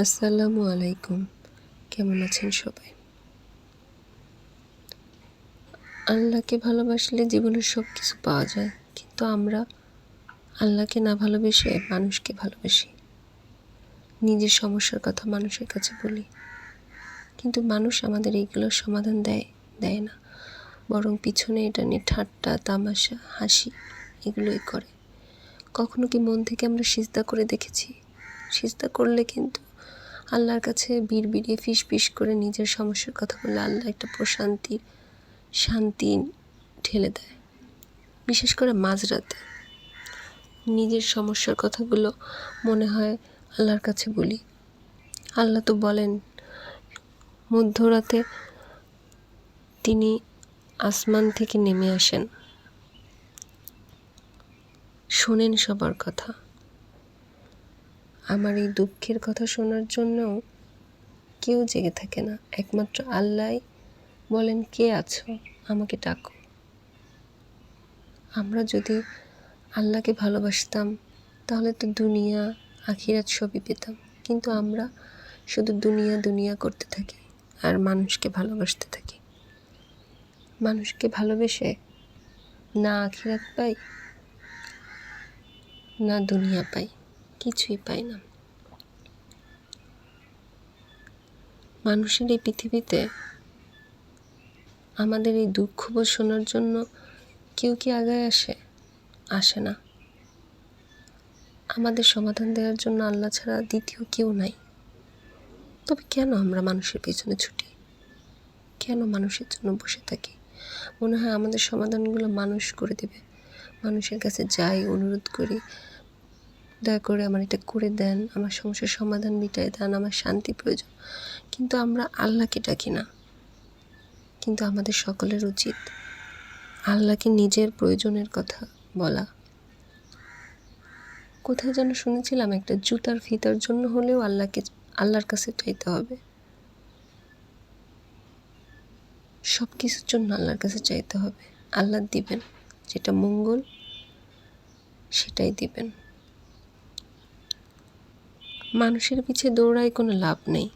আসসালামু আলাইকুম। কেমন আছেন সবাই? আল্লাহকে ভালোবাসলে জীবনের সব কিছু পাওয়া যায়, কিন্তু আমরা আল্লাহকে না ভালোবেসে মানুষকে ভালোবাসি। নিজের সমস্যার কথা মানুষের কাছে বলি। কিন্তু মানুষ আমাদের এইগুলোর সমাধান দেয় দেয় না। বরং পিছনে এটা নিয়ে ঠাট্টা, তামাশা, হাসি এগুলোই করে। কখনো কি মন থেকে আমরা সিজদা করে দেখেছি? সিজদা করলে কিন্তু আল্লাহর কাছে বিড় বিড়িয়ে ফিস ফিস করে নিজের সমস্যার কথা বলে আল্লাহ একটা প্রশান্তির শান্তি ঠেলে দেয়। বিশেষ করে মাঝরাতে। নিজের সমস্যার কথাগুলো মনে হয় আল্লাহর কাছে বলি। আল্লাহ তো বলেন, মধ্যরাতে তিনি আসমান থেকে নেমে আসেন। শোনেন সবার কথা। আমার এই দুঃখের কথা শোনার জন্যও কেউ জেগে থাকে না। একমাত্র আল্লাহ বলেন, কে আছো? আমাকে ডাকো। আমরা যদি আল্লাহকে ভালোবাসতাম, তাহলে তো দুনিয়া, আখিরাত সবই পেতাম। কিন্তু আমরা শুধু দুনিয়া দুনিয়া করতে থাকি আর মানুষকে ভালোবাসতে থাকি। মানুষকে ভালোবেসে না আখিরাত পাই, না দুনিয়া পাই, কিছুই পাই না। মানুষের এই পৃথিবীতে আমাদের এই দুঃখ শোনার জন্য কেউ কি আগায় আসে? আসে না। আমাদের সমাধান দেওয়ার জন্য আল্লাহ ছাড়া দ্বিতীয় কেউ নাই। তবে কেন আমরা মানুষের পেছনে ছুটি? কেন মানুষের জন্য বসে থাকি? মনে হয় আমাদের সমাধানগুলো মানুষ করে দেবে। মানুষের কাছে যাই, অনুরোধ করি দয়া করে আমার এটা করে দেন, আমার সমস্যার সমাধান মিটাই দেন, আমার শান্তি প্রয়োজন। কিন্তু আমরা আল্লাহকে ডাকি না। কিন্তু আমাদের সকলের উচিত আল্লাহকে নিজের প্রয়োজনের কথা বলা। কোথায় যেন শুনেছিলাম, একটা জুতার ফিতার জন্য হলেও আল্লাহকে, আল্লাহর কাছে চাইতে হবে। সব কিছুর জন্য আল্লাহর কাছে চাইতে হবে। আল্লাহ দিবেন, যেটা মঙ্গল, সেটাই দিবেন। মানুষের পিছে দৌড়ায় কোনো লাভ নেই।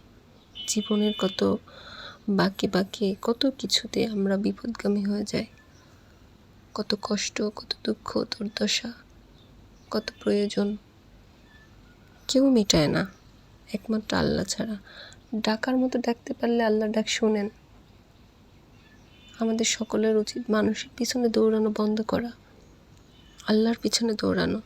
জীবনের কত বাকি বাকি, কত কিছুতে আমরা বিপদগামী হয়ে যাই। কত কষ্ট, কত দুঃখ, দুর্দশা, কত প্রয়োজন। কেউ মেটায় না, একমাত্র আল্লাহ ছাড়া। ডাকার মতো ডাকতে পারলে আল্লাহ ডাক শোনেন। আমাদের সকলের উচিত মানুষের পিছনে দৌড়ানো বন্ধ করা। আল্লাহর পিছনে দৌড়ানো।